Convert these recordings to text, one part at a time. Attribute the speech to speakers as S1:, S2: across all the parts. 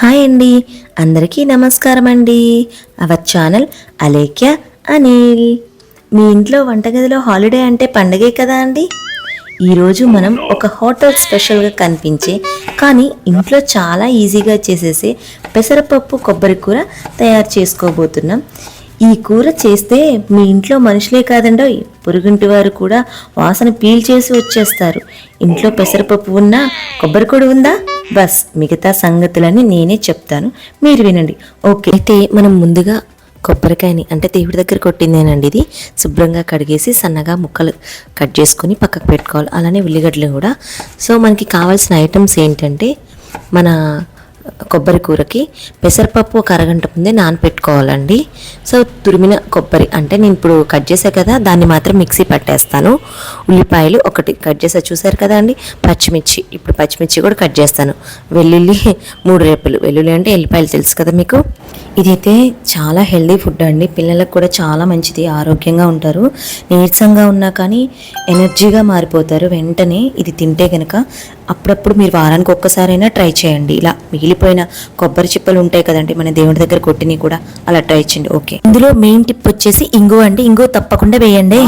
S1: Hi అండి. అందరికీ నమస్కారం అండి అవర్ ఛానల్ అలేఖ్య అనిల్. మీ ఇంట్లో వంటగదిలో హాలిడే అంటే పండగే కదా అండి? ఈరోజు మనం ఒక హోటల్ స్పెషల్గా కనిపించే కానీ ఇంట్లో చాలా ఈజీగా చేసేసే పెసరపప్పు కొబ్బరి కూర తయారు చేసుకోబోతున్నాం. ఈ కూర చేస్తే మీ ఇంట్లో మనుషులే కాదండో పొరుగుంటి వారు కూడా వాసన పీల్చేసి వచ్చేస్తారు. ఇంట్లో పెసరపప్పు ఉన్నా కొబ్బరి కూడా ఉందా? బస్ మిగతా సంగతులని నేనే చెప్తాను. మీరు వినండి. ఓకే. అయితే మనం ముందుగా కొబ్బరికాయని అంటే దేవుడి దగ్గర కొట్టిందేనండి ఇది. శుభ్రంగా కడిగేసి సన్నగా ముక్కలు కట్ చేసుకొని పక్కకు పెట్టుకోవాలి. అలానే ఉల్లిగడ్డలు కూడా. సో మనకి కావాల్సిన ఐటమ్స్ ఏంటంటే మన కొబ్బరి కూరకి పెసరపప్పు ఒక అరగంట ముందే నానపెట్టుకోవాలండి. సో తురిమిన కొబ్బరి అంటే నేను ఇప్పుడు కట్ చేసా కదా దాన్ని మాత్రం మిక్సీ పట్టేస్తాను. ఉల్లిపాయలు ఒకటి కట్ చేసా చూసారు కదా అండి? పచ్చిమిర్చి ఇప్పుడు పచ్చిమిర్చి కూడా కట్ చేస్తాను. వెల్లుల్లి మూడు రేపులు వెల్లుల్లి అంటే ఎల్లిపాయలు తెలుసు కదా మీకు? ఇదైతే చాలా హెల్దీ ఫుడ్ అండి. పిల్లలకు కూడా చాలా మంచిది ఆరోగ్యంగా ఉంటారు. నీరసంగా ఉన్నా కానీ ఎనర్జీగా మారిపోతారు. వెంటనే ఇది తింటే కనుక అప్పుడప్పుడు మీరు వారానికి ఒక్కసారైనా ట్రై చేయండి. ఇలా మిగిలిపోయిన కొబ్బరి చిప్పలు ఉంటాయి కదండి మన దేవుడి దగ్గర కొట్టినవి కూడా అలా ట్రై చేయండి. ఓకే. ఇందులో మెయిన్ టిప్ వచ్చేసి ఇంగు అండి. ఇంగు తప్పకుండా వేయండి.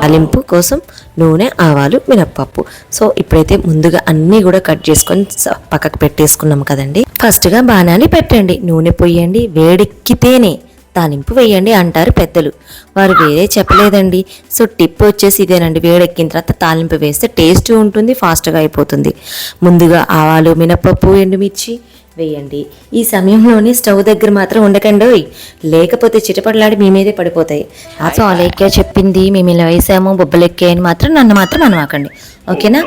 S1: తాలింపు కోసం నూనె ఆవాలు మినప్పప్పు. సో ఇప్పుడైతే ముందుగా అన్నీ కూడా కట్ చేసుకొని పక్కకు పెట్టేసుకున్నాం కదండి. ఫస్ట్గా బాణాన్ని పెట్టండి. నూనె పొయ్యండి వేడెక్కితేనే తాలింపు వేయండి అంటారు పెద్దలు. వారు వేరే చెప్పలేదండి. సో టిప్ వచ్చేసి ఇదేనండి. వేడెక్కిన తర్వాత తాలింపు వేస్తే టేస్ట్ ఉంటుంది ఫాస్ట్గా అయిపోతుంది. ముందుగా ఆవాలు మినప్పప్పు ఎండుమిర్చి వేయండి. ఈ సమయంలోనే స్టవ్ దగ్గర మాత్రం ఉండకండి. లేకపోతే చిటపడలాడి మీ మీదే పడిపోతాయి. సో అలేఖ్య చెప్పింది మేము ఇలా వేసాము బొబ్బలెక్కే అని మాత్రం నన్ను మాత్రం అనమాకండి. ఓకేనా?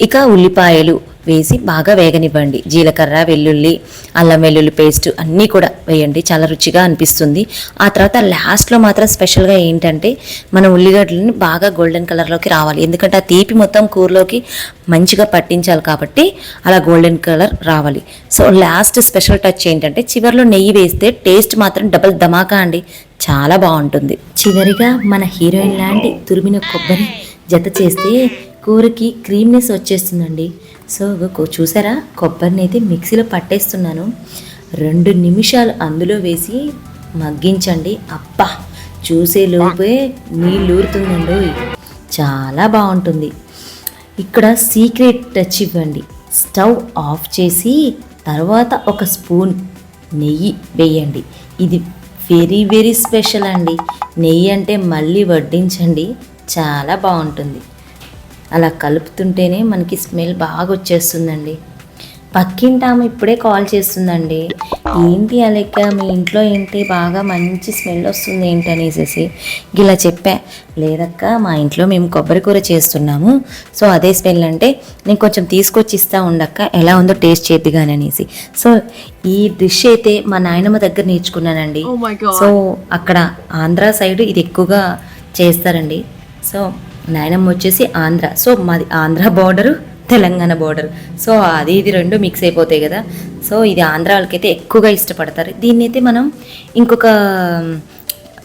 S1: ఇక ఉల్లిపాయలు. వేసి బాగా వేగనివ్వండి. జీలకర్ర వెల్లుల్లి అల్లం వెల్లుల్లి పేస్ట్ అన్నీ కూడా వేయండి. చాలా రుచిగా అనిపిస్తుంది. ఆ తర్వాత లాస్ట్లో మాత్రం స్పెషల్గా ఏంటంటే మన ఉల్లిగడ్డలని బాగా గోల్డెన్ కలర్లోకి రావాలి. ఎందుకంటే ఆ తీపి మొత్తం కూరలోకి మంచిగా పట్టించాలి కాబట్టి అలా గోల్డెన్ కలర్ రావాలి. సో లాస్ట్ స్పెషల్ టచ్ ఏంటంటే చివరిలో నెయ్యి వేస్తే టేస్ట్ మాత్రం డబల్ ధమాకా అండి. చాలా బాగుంటుంది. చివరిగా మన హీరోయిన్ లాంటి తురిమిన కొబ్బరి జత చేస్తే కూరకి క్రీమ్నెస్ వచ్చేస్తుందండి. సో చూసారా? కొబ్బరిని అయితే మిక్సీలో పట్టేస్తున్నాను. రెండు నిమిషాలు అందులో వేసి మగ్గించండి. అబ్బా చూసే లోపే నీళ్ళు ఊరుతుందండి. చాలా బాగుంటుంది. ఇక్కడ సీక్రెట్ టచ్ ఇవ్వండి. స్టవ్ ఆఫ్ చేసి తర్వాత ఒక స్పూన్ నెయ్యి వేయండి. ఇది వెరీ వెరీ స్పెషల్ అండి. నెయ్యి అంటే మళ్ళీ వడ్డించండి. చాలా బాగుంటుంది. అలా కలుపుతుంటేనే మనకి స్మెల్ బాగా వచ్చేస్తుందండి. పక్కింటి ఆమె ఇప్పుడే కాల్ చేస్తుందండి. ఏంటి అలెక్క మీ ఇంట్లో ఏంటి? బాగా మంచి స్మెల్ వస్తుంది ఏంటి? అనేసి ఇలా చెప్పా. లేదక్క మా ఇంట్లో మేము కొబ్బరి కూర చేస్తున్నాము. సో అదే స్మెల్ అంటే నేను కొంచెం తీసుకొచ్చి ఇస్తా ఉండక్క. ఎలా ఉందో టేస్ట్ చేద్ది కానీ అనేసి. సో ఈ డిష్ అయితే మా నాయనమ్మ దగ్గర నేర్చుకున్నానండి. సో అక్కడ ఆంధ్ర సైడ్ ఇది ఎక్కువగా చేస్తారండి. సో నాయనమ్మ వచ్చేసి ఆంధ్ర. సో మాది Andhra border Telangana border. So అది ఇది రెండు మిక్స్ అయిపోతాయి కదా. సో ఇది ఆంధ్ర వాళ్ళకైతే ఎక్కువగా ఇష్టపడతారు. దీన్ని అయితే మనం ఇంకొక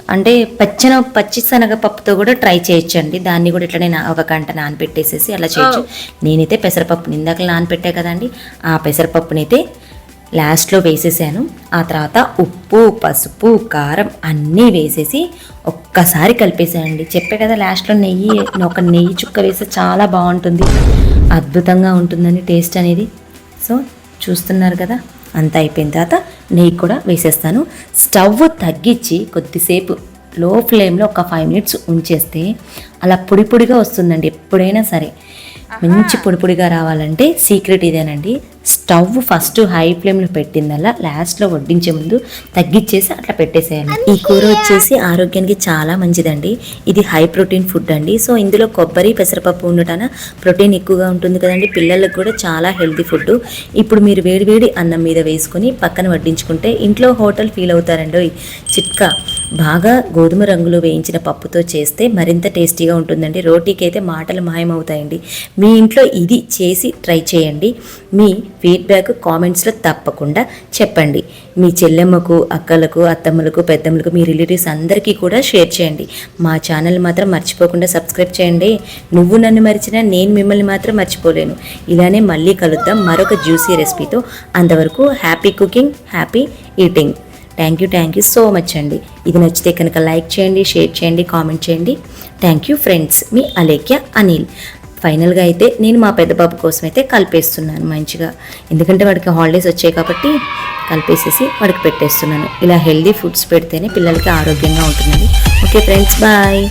S1: అంటే పచ్చన పచ్చి శనగ పప్పుతో కూడా ట్రై చేయొచ్చండి. దాన్ని కూడా ఇట్లనే నా- ఒక గంట నానపెట్టేసేసి అలా చేయొచ్చు. నేనైతే పెసరపప్పుని ఇందాక నానపెట్టా కదండి. ఆ పెసరపప్పునైతే లాస్ట్లో వేసేసాను. ఆ తర్వాత ఉప్పు పసుపు కారం అన్నీ వేసేసి ఒక్కసారి కలిపేసానండి చెప్పే కదా లాస్ట్లో నెయ్యి ఒక నెయ్యి చుక్క వేస్తే చాలా బాగుంటుంది. అద్భుతంగా ఉంటుందని టేస్ట్ అనేది. సో చూస్తున్నారు కదా అంతా అయిపోయిన తర్వాత నెయ్యి కూడా వేసేస్తాను. స్టవ్ తగ్గించి కొద్దిసేపు లో ఫ్లేమ్లో ఒక ఫైవ్ మినిట్స్ ఉంచేస్తే అలా పొడి పొడిగా వస్తుందండి ఎప్పుడైనా సరే. మంచి పొడి పొడిగా రావాలంటే సీక్రెట్ ఇదేనండి. స్టవ్ ఫస్ట్ హై ఫ్లేమ్లో పెట్టిందల్లా లాస్ట్లో వడ్డించే ముందు తగ్గించేసి అట్లా పెట్టేసేయాలి ఈ కూర వచ్చేసి ఆరోగ్యానికి చాలా మంచిదండి. ఇది హై ప్రోటీన్ ఫుడ్ అండి. సో ఇందులో కొబ్బరి పెసరపప్పు ఉండటాన ప్రోటీన్ ఎక్కువగా ఉంటుంది కదండి. పిల్లలకు కూడా చాలా హెల్తీ ఫుడ్. ఇప్పుడు మీరు వేడివేడి అన్నం మీద వేసుకొని పక్కన వడ్డించుకుంటే ఇంట్లో హోటల్ ఫీల్ అవుతారండి చిట్కా. బాగా గోధుమ రంగులో వేయించిన పప్పుతో చేస్తే మరింత టేస్టీగా ఉంటుందండి. రోటీకి అయితే మాటలు మాయమవుతాయండి. మీ ఇంట్లో ఇది చేసి ట్రై చేయండి. మీ ఫీడ్బ్యాక్ కామెంట్స్లో తప్పకుండా చెప్పండి. మీ చెల్లెమ్మకు అక్కలకు అత్తమ్మలకు పెద్దమ్మలకు మీ రిలేటివ్స్ అందరికీ కూడా షేర్ చేయండి. మా ఛానల్ మాత్రం మర్చిపోకుండా సబ్స్క్రైబ్ చేయండి. నువ్వు నన్ను మరిచినా నేను మిమ్మల్ని మాత్రం మర్చిపోలేను. ఇలానే మళ్ళీ కలుద్దాం మరొక జ్యూసీ రెసిపీతో. అంతవరకు happy cooking happy eating. Thank you thank you so much అండి. ఇది నచ్చితే కనుక లైక్ చేయండి షేర్ చేయండి కామెంట్ చేయండి. థ్యాంక్ యూ ఫ్రెండ్స్ మీ అలేఖ్య అనిల్ ఫైనల్గా అయితే నేను మా పెద్ద బాబు కోసం అయితే కలిపేస్తున్నాను మంచిగా. ఎందుకంటే వాడికి హాలిడేస్ వచ్చాయి కాబట్టి కలిపేసేసి వాడికి పెట్టేస్తున్నాను. ఇలా హెల్దీ ఫుడ్స్ పెడితేనే పిల్లలకి ఆరోగ్యంగా ఉంటుందండి ఓకే ఫ్రెండ్స్ బాయ్